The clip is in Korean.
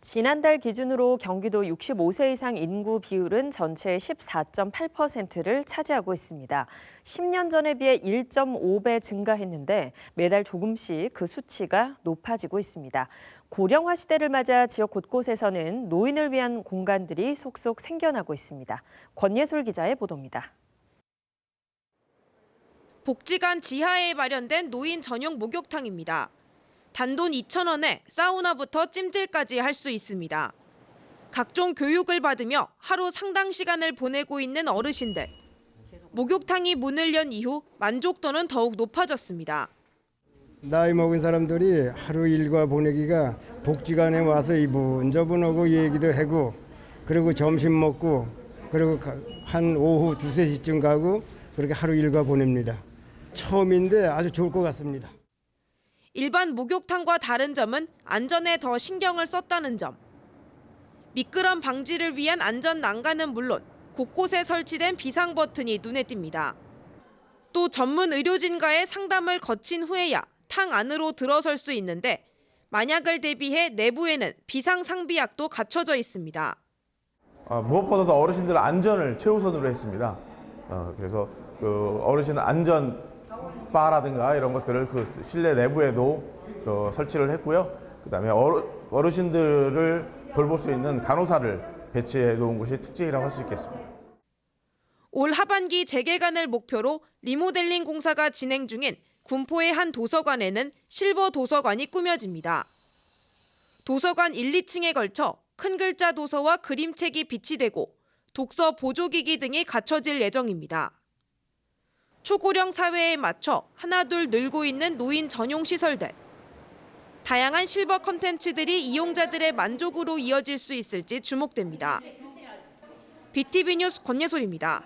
지난달 기준으로 경기도 65세 이상 인구 비율은 전체의 14.8%를 차지하고 있습니다. 10년 전에 비해 1.5배 증가했는데 매달 조금씩 그 수치가 높아지고 있습니다. 고령화 시대를 맞아 지역 곳곳에서는 노인을 위한 공간들이 속속 생겨나고 있습니다. 권예솔 기자의 보도입니다. 복지관 지하에 마련된 노인 전용 목욕탕입니다. 단돈 2,000원에 사우나부터 찜질까지 할 수 있습니다. 각종 교육을 받으며 하루 상당 시간을 보내고 있는 어르신들. 목욕탕이 문을 연 이후 만족도는 더욱 높아졌습니다. 나이 먹은 사람들이 하루 일과 보내기가 복지관에 와서 이분 저분하고 얘기도 하고 그리고 점심 먹고 그리고 가- 한 오후 두세 시쯤 가고 그렇게 하루 일과 보냅니다. 처음인데 아주 좋을 것 같습니다. 일반 목욕탕과 다른 점은 안전에 더 신경을 썼다는 점. 미끄럼 방지를 위한 안전 난간은 물론 곳곳에 설치된 비상 버튼이 눈에 띕니다. 또 전문 의료진과의 상담을 거친 후에야 탕 안으로 들어설 수 있는데 만약을 대비해 내부에는 비상 상비약도 갖춰져 있습니다. 어, 무엇보다도 어르신들 안전을 최우선으로 했습니다. 어, 그래서 그 어르신 안전 바라든가 이런 것들을 그 실내 내부에도 그 설치를 했고요. 그 다음에 어르, 어르신들을 돌볼 수 있는 간호사를 배치해 놓은 것이 특징이라고 할 수 있겠습니다. 올 하반기 재개관을 목표로 리모델링 공사가 진행 중인 군포의 한 도서관에는 실버 도서관이 꾸며집니다. 도서관 1, 2층에 걸쳐 큰 글자 도서와 그림책이 비치되고 독서 보조기기 등이 갖춰질 예정입니다. 초고령 사회에 맞춰 하나둘 늘고 있는 노인 전용 시설들. 다양한 실버 컨텐츠들이 이용자들의 만족으로 이어질 수 있을지 주목됩니다. BTV 뉴스 권예솔입니다.